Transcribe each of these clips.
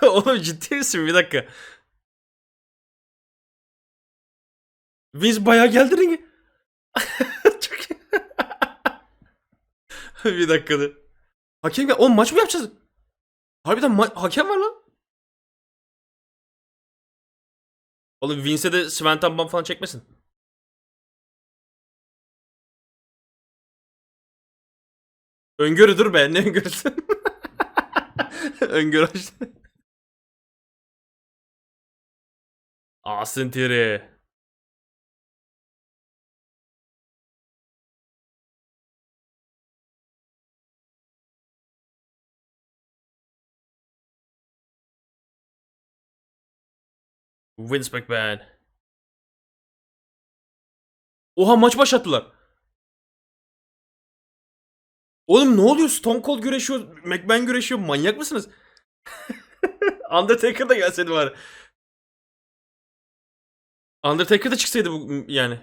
Oğlum ciddi misin? Bir dakika. Vince bayağı geldi ringe. Çok bir dakika dur. Hakem gel. Oğlum maç mı yapacağız? Harbiden ma- hakem var lan. Oğlum Vince'e de Sventan Bam falan çekmesin. Öngörüdür be. Ne öngörüsü? Öngörü açtı. Austin Theory. Vince McMahon. Oha maç başlattılar. Oğlum ne oluyor? Stone Cold güreşiyor, McMahon güreşiyor. Manyak mısınız? Undertaker da gelseydi var. Undertaker da çıksaydı bu yani.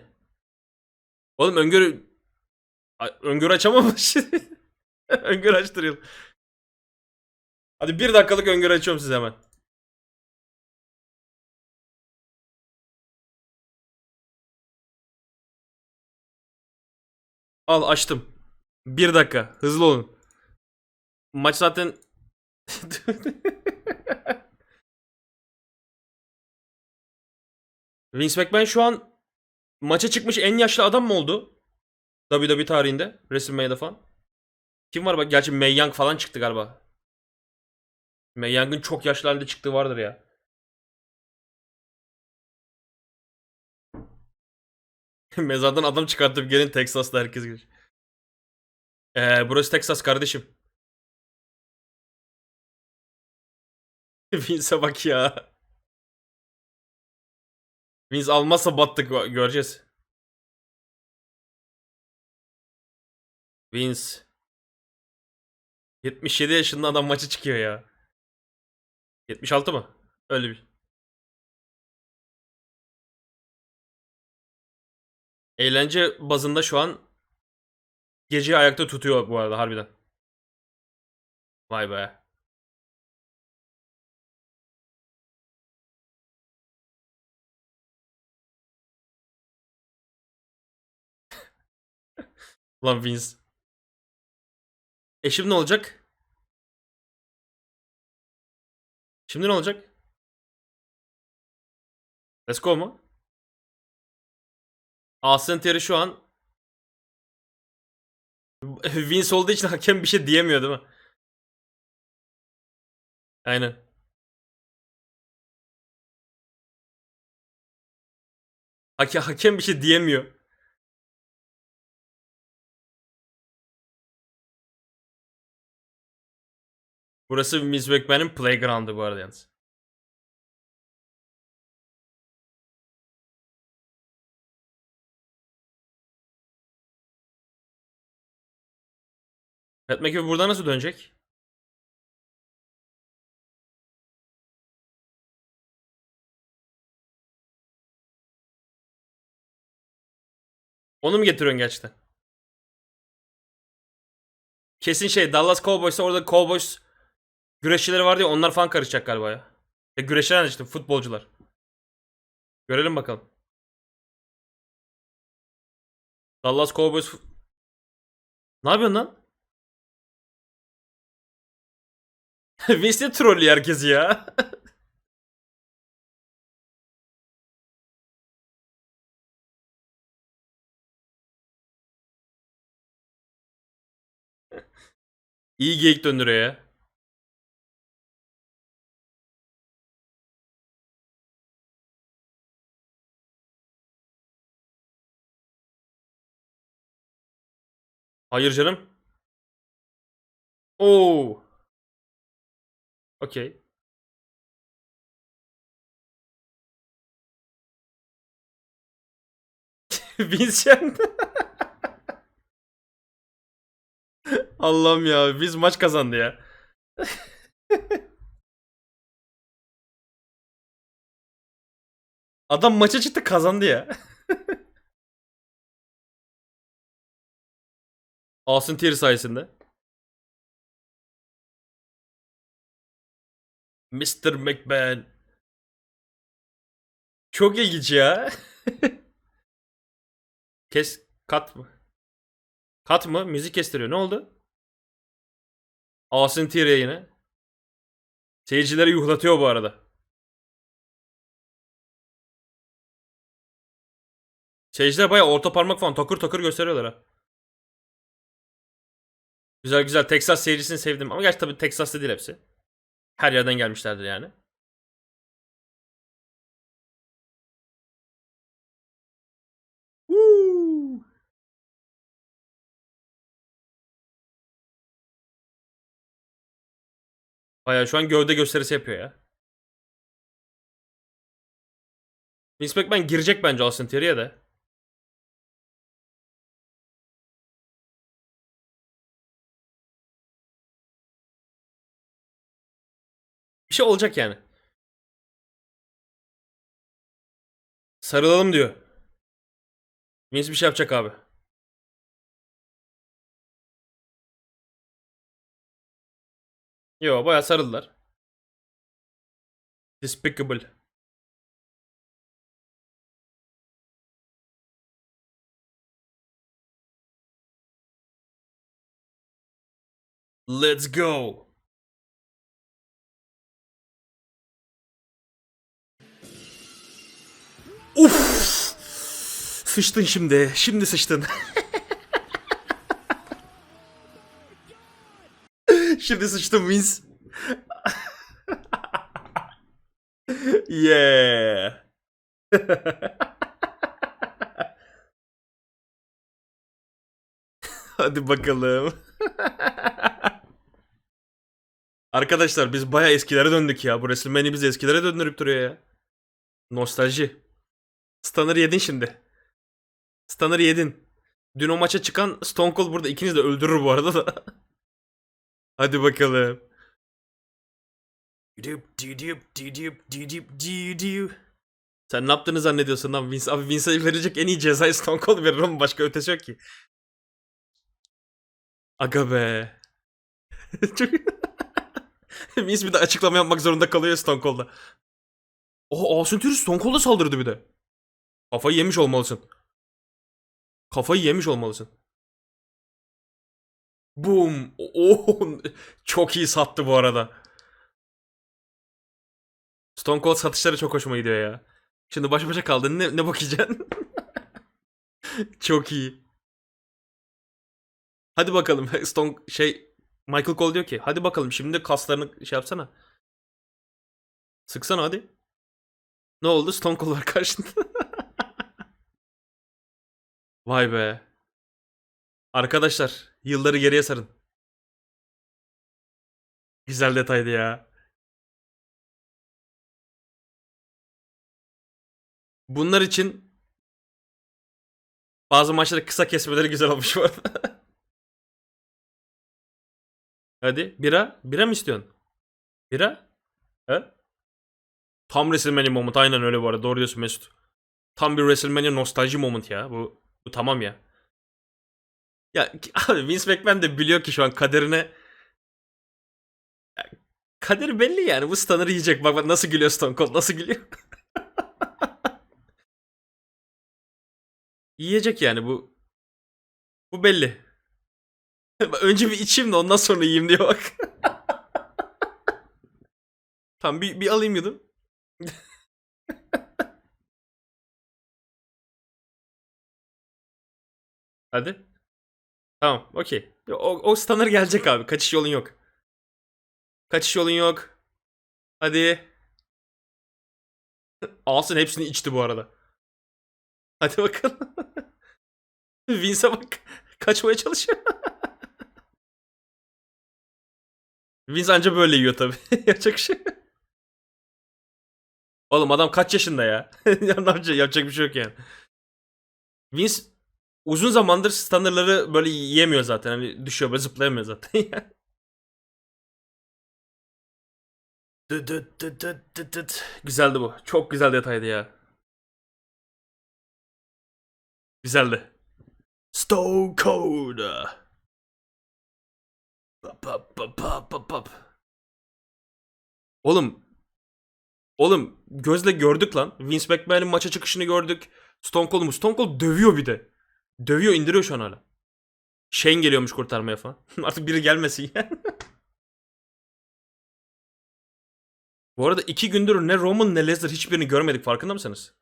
Oğlum öngörü öngörü açamamış. öngörü açtırıyorum. Hadi bir dakikalık öngörü açıyorum size hemen. Al açtım. Bir dakika. Hızlı olun. Maç zaten... Vince McMahon şu an maça çıkmış en yaşlı adam mı oldu? WWE tarihinde. WrestleMania'da falan. Kim var bak? Gerçi Mae Young falan çıktı galiba. Mae Young'ın çok yaşlı halinde çıktığı vardır ya. Mezardan adam çıkartıp gelin Texas'ta herkes gelir. Ee, burası Texas kardeşim. Vince'e bak ya. Vince almazsa battık göreceğiz. Vince. 77 yaşında adam maçı çıkıyor ya. 76 mı? Öyle bir. Eğlence bazında şu an geceyi ayakta tutuyor bu arada harbiden. Vay be. Lan Vince. E şimdi ne olacak? Şimdi ne olacak? Let's go mu? Austin Theory şu an Vince olduğu için hakem bir şey diyemiyor değil mi? Aynen. Hake, hakem bir şey diyemiyor. Burası Vince McMahon'ın playground'ı bu arada yalnız. Pat McAfee buradan nasıl dönecek? Onu mu getiriyorsun gerçekten? Kesin şey Dallas Cowboys'ta orada Cowboys güreşçileri vardı ya onlar falan karışacak galiba ya. E güreşçiler işte futbolcular. Görelim bakalım. Dallas Cowboys Ne yapıyorsun lan? Vince de trollüyor herkesi ya. İyi geyik döndürüyor ya. Hayır canım. Oo. Okey. Vincent. Allah'ım ya. Biz maç kazandı ya. Adam maça çıktı kazandı ya. Austin Theory sayesinde. Mr. McMahon. Çok ilginç ya. Kes kat mı? Kat mı? Müzik kestiriyor. Ne oldu? Austin Theory yine. Seyircileri yuhlatıyor bu arada. Seyirciler bayağı orta parmak falan takır takır gösteriyorlar ha. Güzel güzel. Texas seyircisini sevdim. Ama gerçi tabii Texas'ta değil hepsi. Her yerden gelmişlerdir yani. Woo! Bayağı şu an gövde gösterisi yapıyor ya. Vince McMahon girecek bence Austin Theory'e de. Bir şey olacak yani. Sarılalım diyor. Vince bir şey yapacak abi. Yo bayağı sarıldılar. Despicable. Let's go. Uf! Sıçtın şimdi. Şimdi sıçtın. şimdi sıçtım Vince. yeah. Hadi bakalım. Arkadaşlar biz baya eskilere döndük ya. Bu WrestleMania bizi eskilere döndürüp duruyor ya. Nostalji. Stunner yedin şimdi. Stunner yedin. Dün o maça çıkan Stone Cold burada ikiniz de öldürür bu arada da. Hadi bakalım. Sen ne yaptığını zannediyorsun lan Vince? Abi Vince'e verecek en iyi cezayı Stone Cold verir ama başka ötesi yok ki. Aga be. Çok... Vince bir de açıklama yapmak zorunda kalıyor Stone Cold'a. Oha Austin Theory Stone Cold'a saldırdı bir de. Kafayı yemiş olmalısın. Kafayı yemiş olmalısın. Boom. Oh, çok iyi sattı bu arada. Stone Cold satışları çok hoşuma gidiyor ya. Şimdi baş başa kaldın. Ne, ne bakacaksın? çok iyi. Hadi bakalım. Stone şey Michael Cole diyor ki hadi bakalım şimdi kaslarını şey yapsana. Sıksana hadi. Ne oldu? Stone Cold var karşında. Vay be. Arkadaşlar yılları geriye sarın. Güzel detaydı ya. Bunlar için bazı maçları kısa kesmeleri güzel olmuş bu arada. Hadi bira. Bira mı istiyorsun? Bira? He? Tam WrestleMania moment. Aynen öyle bu arada. Doğru diyorsun Mesut. Tam bir WrestleMania nostalji moment ya. Bu tamam ya. Ya abi Vince McMahon de biliyor ki şu an kaderine Ya, kaderi belli yani. Bu Stunner'ı yiyecek. Bak bak nasıl gülüyor Stone Cold. Nasıl gülüyor. Yiyecek yani bu. Bu belli. Önce bir içeyim de ondan sonra yiyeyim diyor bak. tamam bir, bir alayım yudum. Hadi. Tamam okey. O, o stunner gelecek abi. Kaçış yolun yok. Kaçış yolun yok. Hadi. Alsın hepsini içti bu arada. Hadi bakalım. Vince'e bak. Kaçmaya çalışıyor. Vince anca böyle yiyor tabi. Yapacak bir şey. Oğlum adam kaç yaşında ya? yapacak? Yapacak bir şey yok yani. Vince uzun zamandır stunner'ları böyle yiyemiyor zaten. Hani düşüyor böyle zıplayamıyor zaten. Dıt dıt dıt dıt dıt. Güzeldi bu. Çok güzel detaydı ya. Güzeldi. Stone Cold. Pap pap pap pap pap. Oğlum. Oğlum gözle gördük lan. Vince McMahon'ın maça çıkışını gördük. Stone Cold'u Stone Cold dövüyor bir de. Dövüyor indiriyor şu an hala. Shane geliyormuş kurtarmaya falan. Artık biri gelmesin ya. Bu arada iki gündür ne Roman ne Lesnar hiçbirini görmedik farkında mısınız?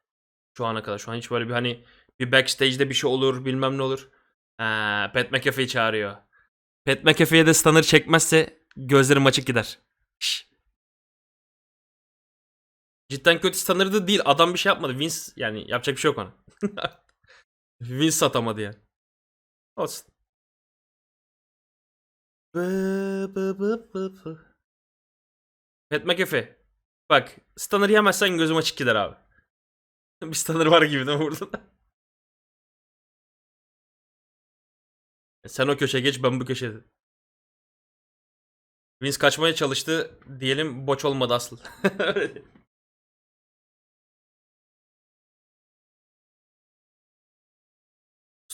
Şu ana kadar. Şu an hiç böyle bir hani bir backstage'de bir şey olur bilmem ne olur. Ha, Pat McAfee çağırıyor. Pat McAfee'ye de stunner çekmezse gözlerim açık gider. Şş. Cidden kötü stunner da değil. Adam bir şey yapmadı. Vince yani yapacak bir şey yok ona. Vince satamadı yani. Olsun. Pat McAfee. Bak stunner yemezsen gözüm açık gider abi. bir stunner var gibi değil mi burada? Sen o köşeye geç ben bu köşede. Vince kaçmaya çalıştı. Diyelim boç olmadı asıl.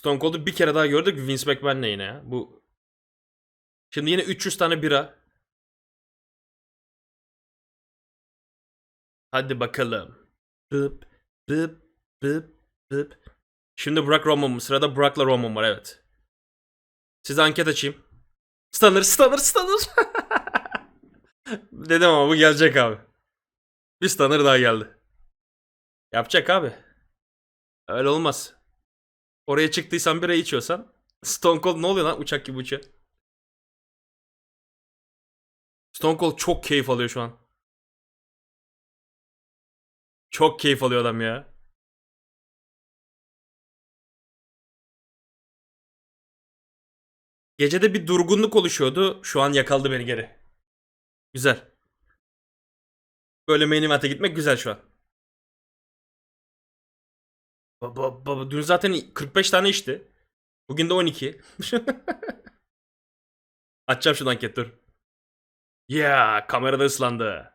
Stone Cold'u bir kere daha gördük Vince McMahon'le yine ya. Bu Şimdi yine 300 tane bira. Hadi bakalım. Bıp bıp bıp bıp. Şimdi Brock Roman mı? Sırada Brock'la Roman var evet. Size anket açayım. Stunner, stunner, stunner. Dedim ama bu gelecek abi. Bir stunner daha geldi. Yapacak abi. Öyle olmaz. Oraya çıktıysan bira içiyorsan Stone Cold ne oluyor lan uçak gibi uçuyor. Stone Cold çok keyif alıyor şu an. Çok keyif alıyor adam ya. Gecede bir durgunluk oluşuyordu. Şu an yakaldı beni geri. Güzel. Böyle main event'e gitmek güzel şu an. Baba, baba, dün zaten 45 tane içti. Bugün de 12. Açacağım şu anket dur. Ya kamerada ıslandı.